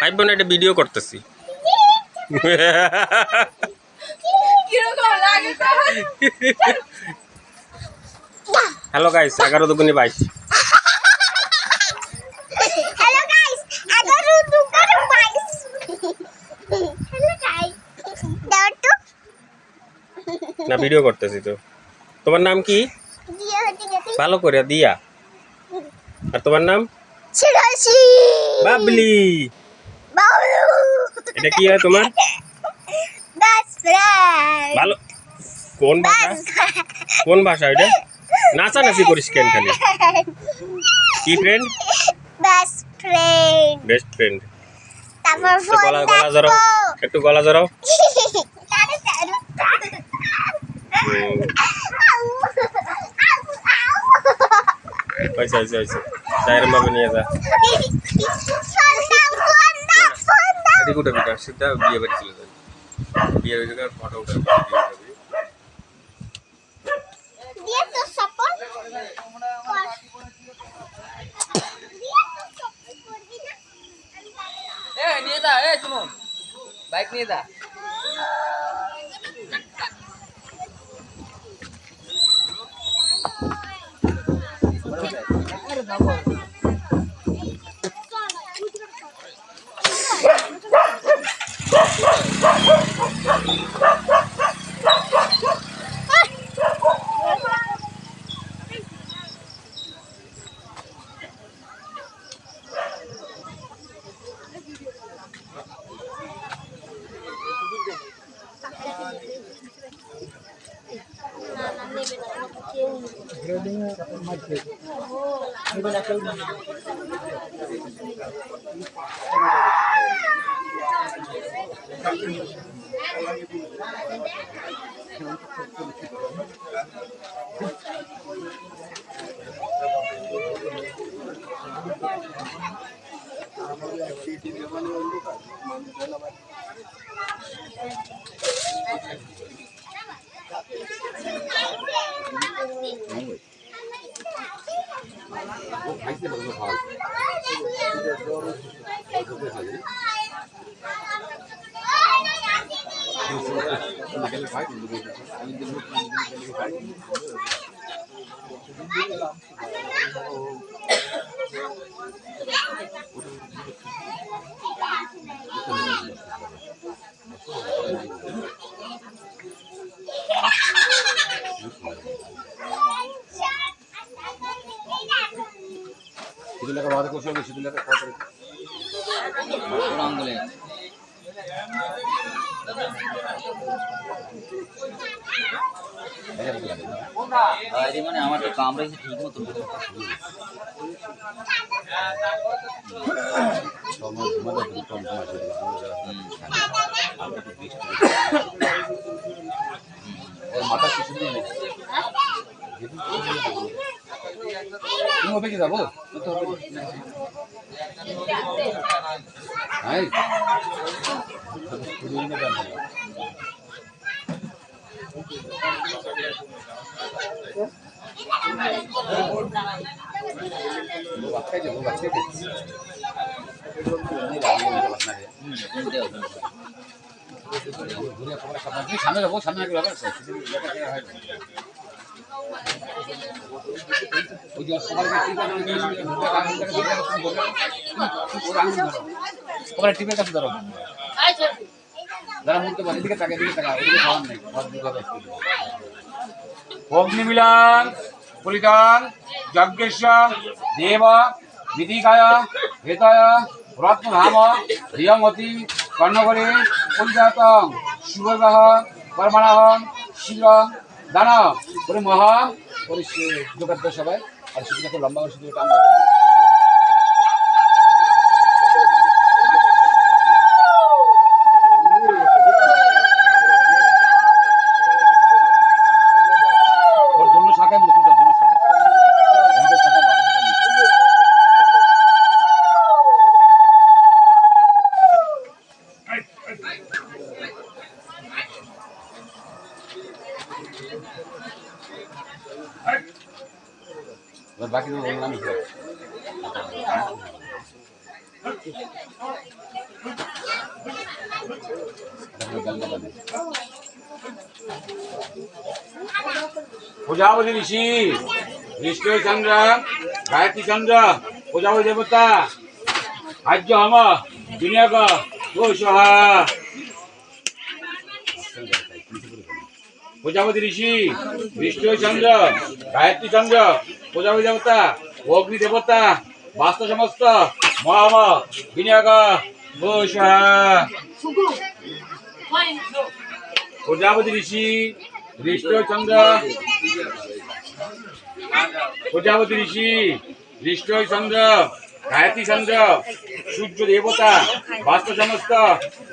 ভাই বোন একটা ভিডিও করতেছি। হ্যালো গাইস এগারো দুগুনি বাইশ। না ভিডিও করতেছি তো। তোমার নাম কি। ভালো করে দিয়া। আর তোমার নাম? বাবলু। এটা কি হয় তোমার? ভালো। কোন ভাষা? কোন ভাষা এটা নাচানাচি করিস কেন খালি? কি friend Best friend. Best friend তারপর গলা গলা জড়াও। একটু গলা জড়াও। হয়েছে হয়েছে হয়েছে। সাইরের ভাবে নিয়ে যা। ফোন দাও। এদিকে উঠে বিটা সিদ্ধা বিয়ে বাড়ি চলে যাবে বিয়ে হয়ে গেলে ফটো উঠে বিয়ে যাবে দিয়ে তো support কর। দিয়ে তো support করবি না? এ নিয়ে যা এ সুমন বাইক নিয়ে যা সিধুলেখা বাদে কোথাও হবে সিধুলেখা কত আঙ্গুলে আরে মানে আমার ঠিক মতো মাথা কিছু তুমি হবে কি যাব বাচ্চাই সামনে যাব সামনে ব্যাপার আছে ওই সকালে টিপের কাছে ধরো যারা বলে এদিকে এদিকে এদিকে নেই অগ্নিমিলান পুলিতান যজ্ঞেশ দেব বিদিকায় হেতায়, রত্নধাম, রিয়মতি, কর্ণগরে পঞ্চাতং শুভগ্রহ কর্মণাহ শীঘ্র দান করে মহা যোগাত্ম সবাই, আর শুধু লম্বা করে শুধু প্রজাপতি ঋষি বিষ্ণু চন্দ্র, গায়ত্রী চন্দ্র প্রজাপতি দেবতা, আর্য হম বিনিয়োগ গোসহা। প্রজাপতি ঋষি বিষ্ণু চন্দ্র, গায়ত্রী চন্দ্র প্রজাপতি দেবতা, অগ্নি দেবতা বাস্তু সমস্ত মহাম বিনিয়োগ প্রজাপতি ঋষি বিষ্ণু চন্দ্র। প্রজাপতি ঋষি বিষ্ণু চন্দ্র গায়ত্রী চন্দ্র সূর্য দেবতা বাস্তু সমস্ত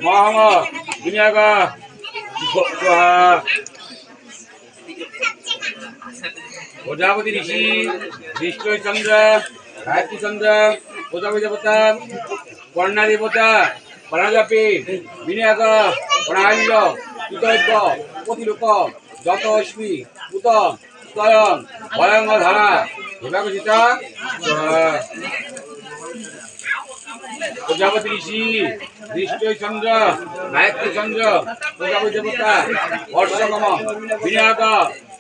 মহাম বিনিয়োগ প্রজাপতি ঋষি বিষ্ণু চন্দ্র গায়ত্রী চন্দ্র প্রজাপতি দেবতা কর্ণা দেবতা প্রজাপি বিনিয়োগ প্রণাল্য কৃতজ্ঞ প্রতিলোক যত অশ্মি উত স্বয়ং ভয়ঙ্গ ধারা বিভাগিতা প্রজাপতি ঋষি বিষ্ণু চন্দ্র গায়ত্রী চন্দ্র প্রজাপতি দেবতা বর্ষকম বিনিয়োগ,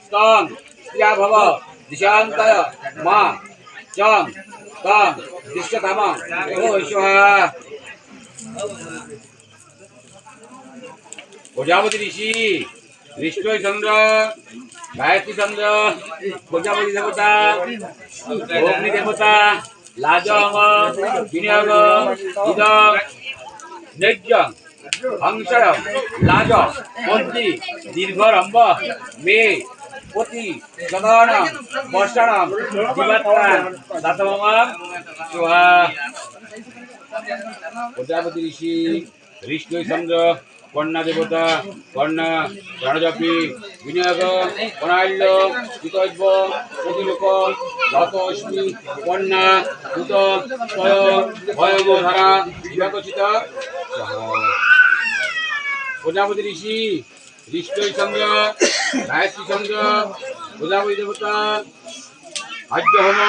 স্তন ক্রিয়া ভব মা ঐশ্বহা প্রজাপতি ঋষি বিষ্ণু চন্দ্র, গায়ত্রী চন্দ্র, প্রজাপতি দেবতা, অগ্নি দেবতা লাজম বিনিয়োগ ইদম নৈর্য সংশয় লাজ মন্ত্রী দীর্ঘরম্ব মে পতি সদন বর্ষণ জীবাত্মান দাতমম সোহা প্রজাপতি ঋষি, বিষ্ণু চন্দ্র, কন্যা দেবতা, কন্যা প্রাণজাপি বিনিয়োগ প্রণাল্য কৃতজ্ঞ প্রতিলোক অশ্মি কন্যা দূত স্বয়ং ভয়ঙ্গ ধারা বিভাগচিত প্রজাপতি ঋষি বিষ্ণু চন্দ্র গায়ত্রী চন্দ্র প্রজাপতি দেবতা আদ্য হোম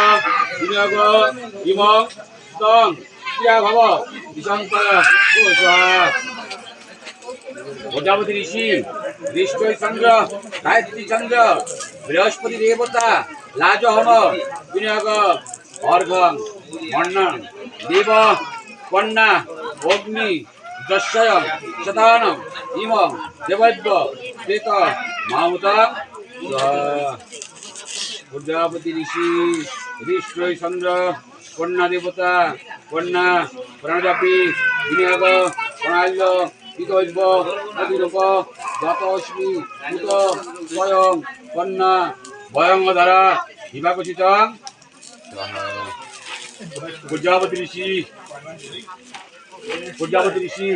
বিনিয়োগ ইম স্তং ক্রিয়া ভব প্রজাপতি ঋষি বিষ্ণু চন্দ্র গায়ত্রী চন্দ্র বৃহস্পতি দেবতা লাজ হোম বিনিয়োগ অর্ঘম মন্নন দেব, কন্যা, অগ্নি দশয় শতান ইম দেবৈব্য শ্বেত মামুতা প্রজাপতি ঋষি বিষ্ণু চন্দ্র, কন্যা দেবতা, কন্যা প্রাণজাপি বিনিয়োগ প্রণাল্য প্রতিরূপ যত অশ্মি ভূত, স্বয়ং, কন্যা ভয়ঙ্গ দ্বারা বিভাগচিত প্রজাপতি ঋষি প্রজাপতি ঋষি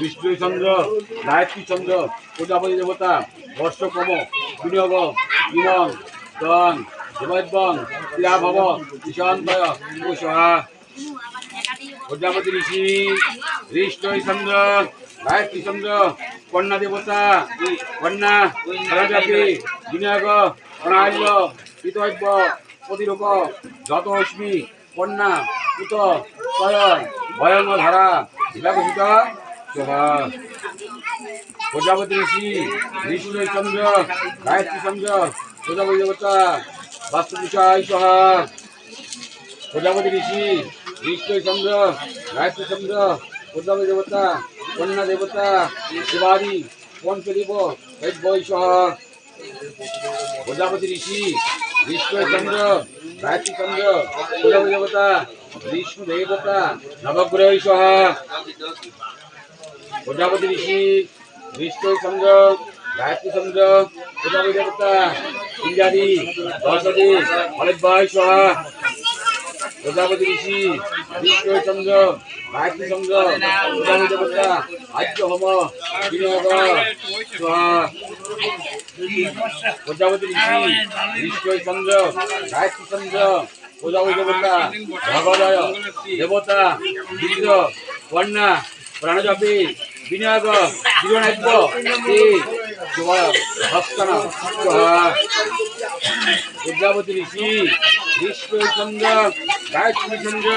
বিষ্ণু চন্দ্র গায়ত্রী চন্দ্র প্রজাপতি দেবতা বর্ষক্রম বিনিয়োগ ইমং দন দেবং ক্রিয়া ভব ঈশান্তয় কুশহা প্রজাপতি ঋষি বিষ্ণু চন্দ্র গায়ত্রী চন্দ্র কন্যা দেবতা, কন্যা প্রজাপতি বিনিয়োগ প্রণাল্য কৃতজ্ঞ প্রতিরূপ যত অশ্মি কন্যা, পুত ভয়ঙ্গ ধারা। বিভাগিত শোভা প্রজাপতি ঋষি, বিষ্ণু চন্দ্র, গায়ত্রী চন্দ্র, প্রজাপতি দেবতা বাস্তুবিষয় সহা। প্রজাপতি ঋষি, বিষ্ণু চন্দ্র, গায়ত্রী চন্দ্র, প্রজাপতি দেবতা, কন্যা দেবতা শিবাদি বিষ্ণু চন্দ্র গায়ত্রী চন্দ্র প্রজাপতি ঋষি, বিষ্ণু চন্দ্র, গায়ত্রী চন্দ্র, প্রজাপতি দেবতা ইন্দ্রাদি, সরস্বতী অলিভাই সহা। প্রজাপতি ঋষি বিষ্ণু চন্দ্র গায়ত্রী চন্দ্র প্রজাপতি দেবতা, আর্য হোম বিনিয়োগ সহা। প্রজাপতি ঋষি বিষ্ণু চন্দ্র গায়ত্রী চন্দ্র প্রজাপতি দেবতা ভগদয় দেবতা বীর কন্যা, প্রাণজাপি বিনিয়োগ জীবনাদ্য ভক্তন প্রজাপতি ঋষি বিষ্ণু চন্দ্র গায়ত্রী চন্দ্র।